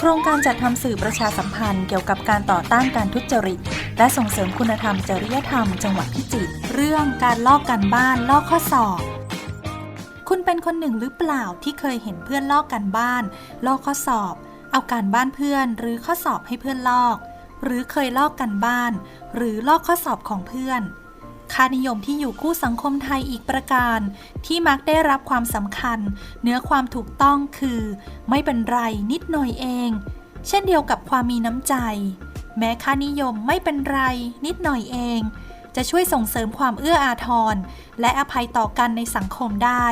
โครงการจัดทำสื่อประชาสัมพันธ์เกี่ยวกับการต่อต้านการทุจริต และส่งเสริมคุณธรรมจริยธรรมจังหวัดพิจิตรเรื่องการลอกกันบ้านลอกข้อสอบ คุณเป็นคนหนึ่งหรือเปล่าที่เคยเห็นเพื่อนลอกกันบ้าน ลอกข้อสอบ เอาการบ้านเพื่อนหรือข้อสอบให้เพื่อนลอก หรือเคยลอกกันบ้าน หรือลอกข้อสอบของเพื่อน ค่านิยมที่อยู่คู่สังคมไทยอีกประการ ที่มักได้รับความสำคัญ เนื้อความถูกต้องคือ ไม่เป็นไรนิดหน่อยเอง เช่นเดียวกับความมีน้ำใจ แม้ค่านิยมไม่เป็นไรนิดหน่อยเอง จะช่วยส่งเสริมความเอื้ออาทร และอภัยต่อกันในสังคมได้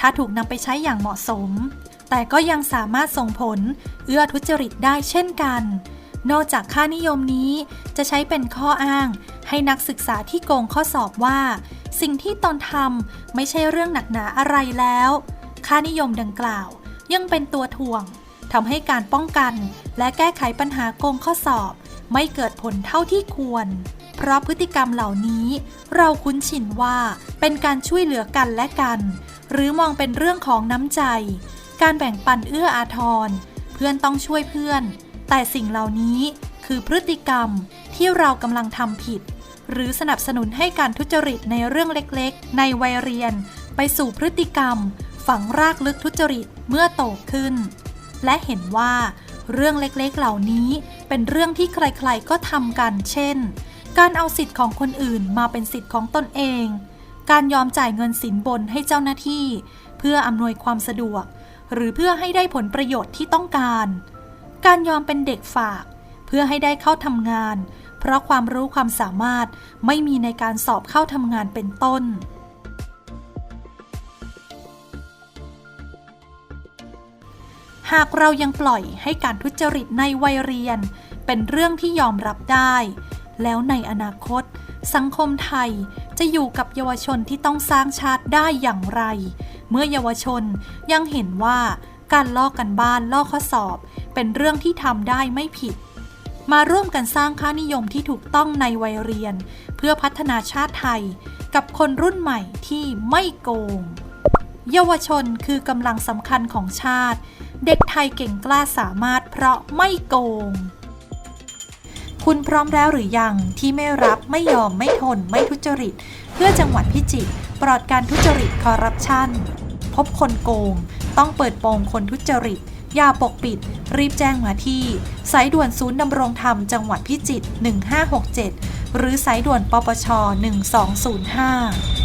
ถ้าถูกนำไปใช้อย่างเหมาะสม แต่ก็ยังสามารถส่งผลเอื้อทุจริตได้เช่นกัน นอกจากค่านิยมนี้จะใช้เป็นข้ออ้าง ให้นักศึกษาที่โกงข้อสอบว่า สิ่งที่ตนทำไม่ใช่เรื่องหนักหนาอะไรแล้ว ค่านิยมดังกล่าว ยังเป็นตัวถ่วงทำให้การป้องกัน และแก้ไขปัญหาโกงข้อสอบ ไม่เกิดผลเท่าที่ควร เพราะพฤติกรรมเหล่านี้ เราคุ้นชินว่าเป็นการช่วยเหลือกันและกัน หรือมองเป็นเรื่องของน้ำใจ การแบ่งปันเอื้ออาทร เพื่อนต้องช่วยเพื่อน แต่สิ่งเหล่านี้คือพฤติกรรมที่เรากำลังทำผิด หรือสนับสนุนให้การทุจริตในเรื่องเล็กๆ ในวัยเรียน ไปสู่พฤติกรรม ฝังรากลึกทุจริตเมื่อโตขึ้น และเห็นว่า เรื่องเล็กๆเหล่านี้เป็นเรื่องที่ใครๆก็ทำกัน เช่น การเอาสิทธิ์ของคนอื่นมาเป็นสิทธิ์ของตนเอง การยอมจ่ายเงินสินบนให้เจ้าหน้าที่ เพื่ออำนวยความสะดวก หรือเพื่อให้ได้ผลประโยชน์ที่ต้องการ การยอมเป็นเด็กฝาก เพื่อให้ได้เข้าทำงาน เพราะความรู้ความสามารถไม่มีในการสอบเข้าทำงานเป็นต้น หากเรายังปล่อยให้การทุจริตในวัยเรียน เป็นเรื่องที่ยอมรับได้ แล้วในอนาคต สังคมไทยจะอยู่กับเยาวชนที่ต้องสร้างชาติได้อย่างไร เมื่อเยาวชนยังเห็นว่าการลอกกันบ้านลอกข้อสอบ เป็นเรื่องที่ทำได้ไม่ผิด มาร่วมกันสร้างค่านิยมที่ถูกต้องในวัยเรียน เพื่อพัฒนาชาติไทย กับคนรุ่นใหม่ที่ไม่โกง เยาวชนคือกำลังสำคัญของชาติ เด็กไทยเก่งกล้าสามารถเพราะไม่โกงคุณพร้อมแล้วหรือยังที่ไม่รับไม่ยอมไม่ทนไม่ทุจริต เพื่อจังหวัดพิจิตรปลอดการทุจริตคอร์รัปชัน พบคนโกง ต้องเปิดโปงคนทุจริต อย่าปกปิด รีบแจ้งมาที่ สายด่วนศูนย์ดำรงธรรมจังหวัดพิจิตร1567 หรือสายด่วนปปช 1205